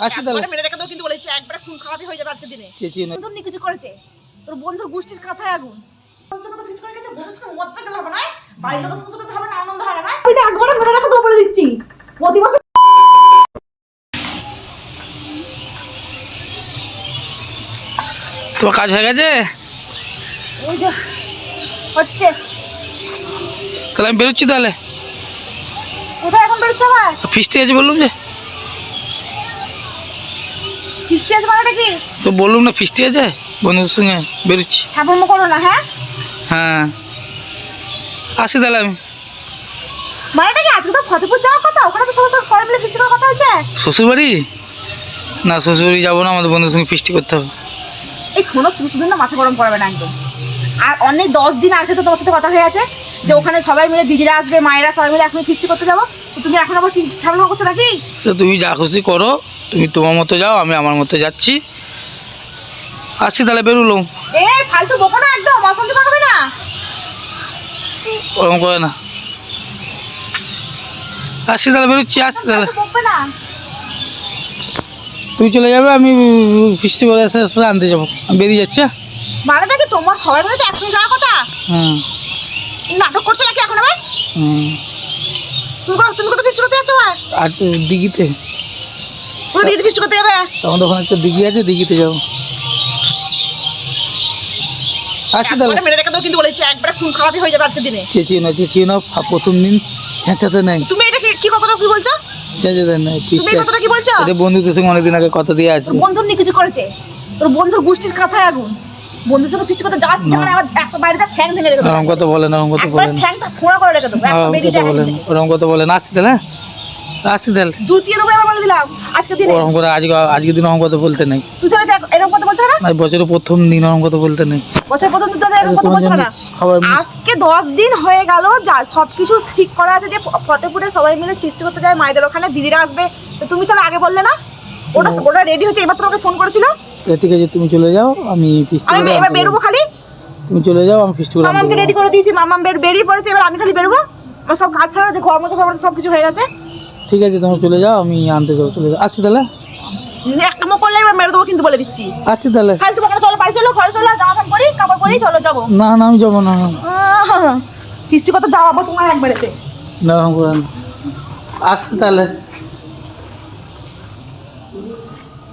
আসি তাহলে। মেরে রেখে দাও কিন্তু বলেছি একবারে খুন খারাপই হয়ে যাবে আজকের দিনে। চেঁচিয়ে না। বন্ধুর কিছু করেছে। তোর বন্ধুর কথায় আগুন। হয় তোমার কাজ হয়ে গেছে? হচ্ছে। তাহলে আমি বেরোচ্ছি তাহলে। কোথায় এখন বেরোচ্ছে ভাই ফিস্টি আছে বললাম যে। ফিস্টি আছে মানেটা কি? তো বললাম না ফিস্টি আছে? বন্ধুদের সঙ্গে বেরোচ্ছি। ঠাকুরমো করো না হ্যাঁ? হ্যাঁ। আসি তাহলে আমি। মানেটা কি আজকে তো ফতেপুর যাওয়ার কথা? ওখানে তো সবার সঙ্গে সবাই মিলে ফিস্টি করার কথা হয়েছে? শ্বশুরবাড়ি? না শ্বশুরবাড়ি যাব না আমাদের বন্ধুদের সঙ্গে ফিস্টি করতে হবে। এই শোনো শুধু শুধু না মাথা গরম করবে না একদম। আর অনেক দশ দিন আগে তো তোমার সাথে কথা হয়ে আছে। যে ওখানে সবাই মিলে দিদিরা আসবে মায়েরা সবাই মিলে একসঙ্গে ফিস্টি করতে যাব। তুমি এখন আবার কি ছাড়ানো করছ নাকি? সে তুমি যা খুশি করো তুমি তোমার মতো যাও আমি আমার মতো যাচ্ছি। আসছি তাহলে বেরোলো। এ ফালতু বকো না একদম অশান্তি পাকাবে না। ওরকম করে না। আসছি তাহলে বেরোচ্ছি আসছি তাহলে। তুমি চলে যাবে আমি ফিস্টি করে এসে এসে আনতে যাব। আমি বেরিয়ে যাচ্ছি হ্যাঁ? মানেটা কি তোমার সবাই মিলে তো একসঙ্গে যাওয়ার কথা? হুম। নাটক করছ নাকি এখন আবার? হুম। তুমি তুমি ফিস্টি করতে যাচ্ছো ভাই আজ দিঘিতে। ফিস্টি করতে যাবে আমাদের ওখানে একটা দিঘি আছে দিঘিতে যাব। আসি তাহলে। মেরে রেখে দাও কিন্তু বলেছি একবারে খুন হয়ে যাবে আজকের দিনে। চেঁচিয়ে না চেঁচিয়ে না প্রথম দিন চেঁচাতে নাই। তুমি এটা কি- কথাটা কি বলছো? চেঁচাতে নাই তুমি কথাটা কি বলছো? এটা বন্ধুদের সঙ্গে অনেকদিন আগে কথা দিয়ে আছে বন্ধুর নিয়ে কিছু করেছে? তোর বন্ধুর গোষ্ঠীর কথায় আগুন। বন্ধুর সঙ্গে ফিস্টি করতে আমার একটা বাড়িতে ঠ্যাং ভেঙে রেখে দেবো। বলে না কথা বলে ঠ্যাংটা ফোঁড়া করে রেখে দেবো বলে ওরকম বলে না আসছি তাহলে হ্যাঁ? আসছি তাহলে। জুতিয়ে দেবো এবার বলে দিলাম আজকে দিনে। ওরকম করে আজকে আজকে দিন ওরকম কথা বলতে নেই। তুই তাহলে এরকম কথা বলছো না? আজ বছরের প্রথম দিন ওরকম কথা বলতে নেই। প্রথম এরকম কথা না। আজকে দশ দিন হয়ে গেল যা সব কিছু ঠিক করা আছে যে ফতেপুরে সবাই মিলে ফিস্টি করতে যায় মায়েদের ওখানে দিদিরা আসবে। তো তুমি তাহলে আগে বললে না? ওটা ওটা রেডি হচ্ছে এবার তোমাকে ফোন করেছিল? এ, ঠিক আছে তুমি চলে যাও আমি ফিস্টি আমি এবার বেরোবো খালি? তুমি চলে যাও আমি করে আনতে রেডি করে দিয়েছি মামাম বের বেরিয়ে পড়েছে এবার আমি খালি বেরোবো? আমার সব কাজ ছাড়া যে মতো ঘর মতো সব কিছু হয়ে গেছে। ঠিক আছে তুমি চলে যাও আমি আনতে যাব চলে যাও। আসছি তাহলে? একমো করলে এবার মেরে দেবো কিন্তু বলে দিচ্ছি। আসছি তাহলে? খালি তোমাকে চলো বাড়ি চলো ঘরে চলো জামা প্যান্ট পরি কাপড় পরি চলো যাব। না না আমি যাব না ফিস্টি কত যাওয়াবো তোমার একবারেতে করে না। আসছি তাহলে।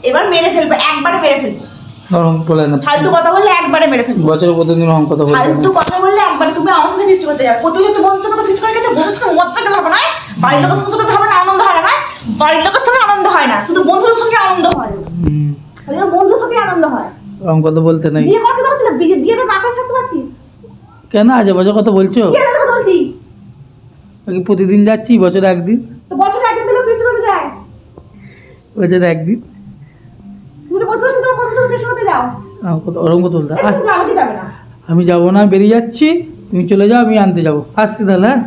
এবার মেরে ফেলবে একবারে মেরে ফেলবে। নরম বলে না। ফালতু কথা বললে একবারে মেরে ফেলবে। বছরের প্রথম দিন ওরকম কথা বলতে ফালতু কথা বললে একবারে তুমি আমার সাথে ফিস্টি করতে যাবে। প্রতিদিন তো বন্ধুর সাথে ফিস্টি করে গেছে বন্ধুর সঙ্গে মজা গেলে হবে না বাড়ির লোকের সঙ্গে সাথে হবে না আনন্দ হয় না বাড়ির লোকের আনন্দ হয় না শুধু বন্ধুদের সঙ্গে আনন্দ হয়। সঙ্গে আনন্দ হয়। কথা বলতে নেই। বিয়ে করতে পারছিল বিয়ে বিয়েটা না করে থাকতে পারতিস? কেন আজ বছর কথা বলছো? কথা বলছি। প্রতিদিন যাচ্ছি বছরে একদিন। তো বছরে একদিন দিলে ফিস্টি করতে যায়। বছরে একদিন। যাও। ওরকম কথা- বলতে আমি যাব না বেরিয়ে যাচ্ছি। তুমি চলে যাও আমি আনতে যাব। আসছি তাহলে হ্যাঁ?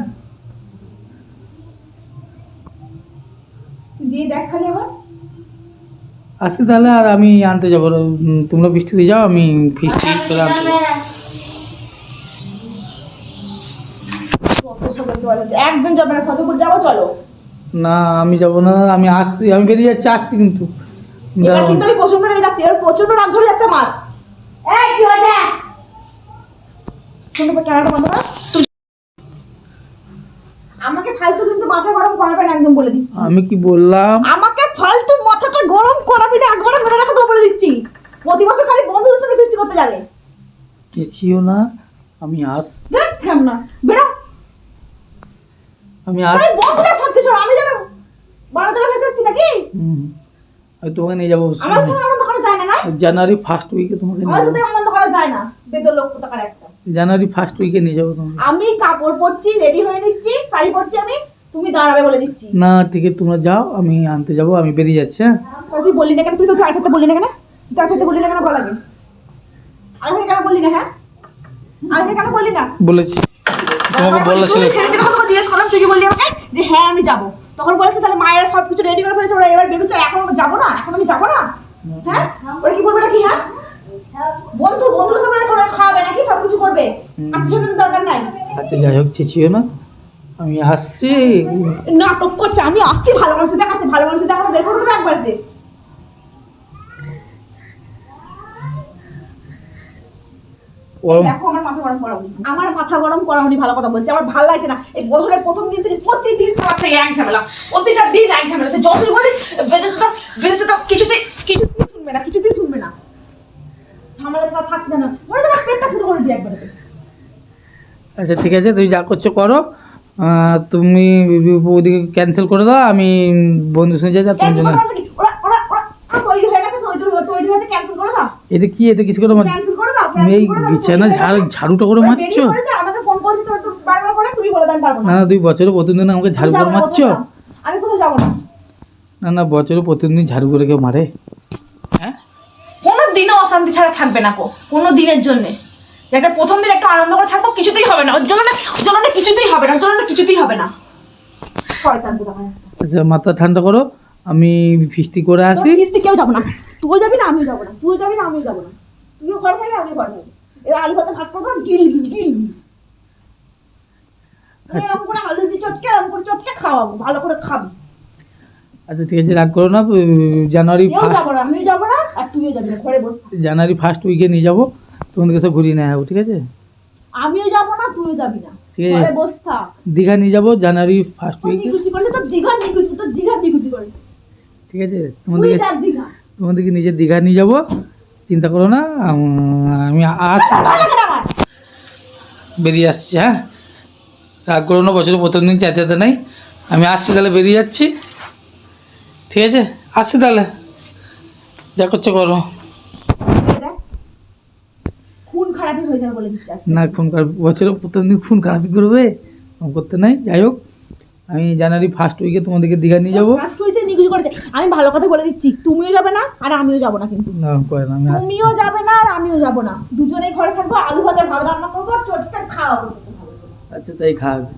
তুই দেখ খালি আবার। আসছি তাহলে আর আমি আনতে যাব। তোমরা বৃষ্টি দিয়ে যাও আমি ফিস্টি করে আনতে যাব। একদম যাবে না ফতেপুর যাব চলো। না আমি যাব না আমি আসছি আমি বেরিয়ে যাচ্ছি আসছি কিন্তু। এবার কিন্তু আমি প্রচণ্ড রেগে যাচ্ছি এবার প্রচণ্ড রাগ ধরে যাচ্ছে আমার। এই কি হয়েছে? আমাকে ফালতু কিন্তু মাথা গরম করাবে না একদম বলে দিচ্ছি। আমি কি বললাম? আমাকে ফালতু মাথাটা গরম করাবি না একবারে মেরে রাখা তো বলে দিচ্ছি। প্রতি বছর খালি বন্ধুদের সাথে ফিস্টি করতে যাবে। চেঁচিও না আমি আস। দেখ না। বেরো। আমি আস। বন্ধুরা সব কিছু আমি জানো বানাতে ফেসেছি নাকি? হুম। আমি তোমাকে নিয়ে যাব। আমার সাথে আনন্দ করা যায় না না? জানুয়ারি ফার্স্ট উইকে তোমাকে আমার নিয়ে সাথে আনন্দ করা যায় না বেদর লোক একটা। জানুয়ারি ফার্স্ট উইকে নিয়ে যাব তোমাকে। আমি কাপড় পরছি রেডি হয়ে নিচ্ছি শাড়ি পরছি আমি তুমি দাঁড়াবে বলে দিচ্ছি। না ঠিক আছে তোমরা যাও আমি আনতে যাব আমি বেরিয়ে যাচ্ছি হ্যাঁ? তুই বললি না কেন? তুই তো আগে থাকতে বললি না কেন? তুই আগে থাকতে বললি না কেন বলা আগে থেকে কেন বললি না হ্যাঁ? আগে থেকে কেন বললি না? বলেছি। তোমাকে বলেছিল তুই সেদিন তোকে জিজ্ঞেস করলাম তুই কি বললি আমাকে? যে হ্যাঁ আমি যাব। তখন বলেছে তাহলে মায়ের সব কিছু রেডি করে ফেলেছে ওরা এবার বেরোচ্ছে আমরা যাব না? এখন আমি যাব না? হ্যাঁ? ওরা কি বলবে নাকি? হ্যাঁ? বন্ধু বন্ধুর সাথে করে খাওয়াবে নাকি? সব কিছু করবে। হুম। আত্মীয় দরকার নাই। আচ্ছা যাই হোক চেঁচিও না। আমি আসছি। নাটক করছে আমি আসছি ভালো মানুষ দেখাচ্ছে ভালো মানুষ দেখাচ্ছে বের করে দেবে একবার যে দেখো আমার মাথা গরম করাওনি আমার মাথা গরম করাওনি ভালো কথা বলছি। আমার ভালো লাগছে না। এই বছরের প্রথম দিন থেকে প্রতিদিন তোমার এক ঝামেলা। প্রতিটা দিন এক ঝামেলা। যতই বলি বেঁচেছে তো বেঁচেছে তো কিছুতেই শুনবে না কিছুতেই শুনবে না। ঝামেলা ছাড়া থাকবে না। মনে তোমার পেটটা ফুটো করে দিই একবারে। আচ্ছা ঠিক আছে তুমি যা করছ করো। তুমি ওদিকে ক্যান্সেল করে দাও আমি বন্ধুর সঙ্গে যাই তোমার জন্য। এটা কি? করে এতে কিছু করে তুমি এই বিছানা ঝাড়ু ঝাড়ুটা করে মারছো? বেরিয়ে পড়েছে, আমাকে ফোন করেছে তো তো বারবার করে তুমি বলে দেন পারব না। না তুই বছরে প্রতিদিন আমাকে ঝাড়ু করে মারছো? আমি কোথাও যাব না। না না বছরে প্রতিদিন ঝাড়ু করে কেউ মারে। হ্যাঁ? কোনো দিনও অশান্তি ছাড়া থাকবে না কো কোনো দিনের জন্য। একটা প্রথম দিন একটু আনন্দ করে থাকব কিছুতেই হবে না। ওর জন্য না ওর জন্য না কিছুতেই হবে না ওর জন্য না কিছুতেই হবে না। আচ্ছা মাথা ঠান্ডা করো আমি ফিস্টি করে আসি। ফিস্টে কেউ যাব না। তুইও যাবি না আমিও যাব না। তুইও যাবি না আমিও যাব না। তুইও ঘর থাকবি আমিও ঘর থাকব। এবার আলু ভাতে ভাত করব গিলবি গিলবি আচ্ছা। এরকম করে আলু দিয়ে চটকে এরকম করে চটকে খাওয়াবো ভালো করে খাবি। আচ্ছা ঠিক আছে রাগ করো না জানুয়ারি যাব না আমিও যাব না আর তুইও যাবি ঘরে বসে। জানুয়ারি ফার্স্ট উইকে নিয়ে যাব তোমাদের কাছে ঘুরিয়ে নিয়ে ঠিক আছে? আমিও যাব না তুইও যাবি না ঠিক আছে। দীঘা নিয়ে যাব জানুয়ারি ফার্স্ট উইকে নিকুচি নিকুচি ঠিক আছে তোমাদেরকে নিজের দীঘা নিয়ে যাব? চিন্তা করো না আমি আজ বেরিয়ে আসছি হ্যাঁ? রাগ করো না বছরে প্রথম দিন চেঁচাতে নাই। আমি আসছি তাহলে বেরিয়ে যাচ্ছি। ঠিক আছে? আসছি তাহলে। যা করছে করো। খুন হয়ে। না ফোন কর বছরে প্রথম দিন ফোন খারাপ করবে করতে নাই। যাই হোক আমি জানুয়ারি ফার্স্ট উইকে তোমাদেরকে দীঘা নিয়ে যাব। করেছে? আমি ভালো কথা বলে দিচ্ছি তুমিও যাবে না আর আমিও যাব না কিন্তু। তুমিও যাবে না আর আমিও যাব না। দুজনেই ঘরে থাকব আলু ভাতে ভালো রান্না করব আর চটকে খাওয়াবো আচ্ছা তাই খাওয়াবে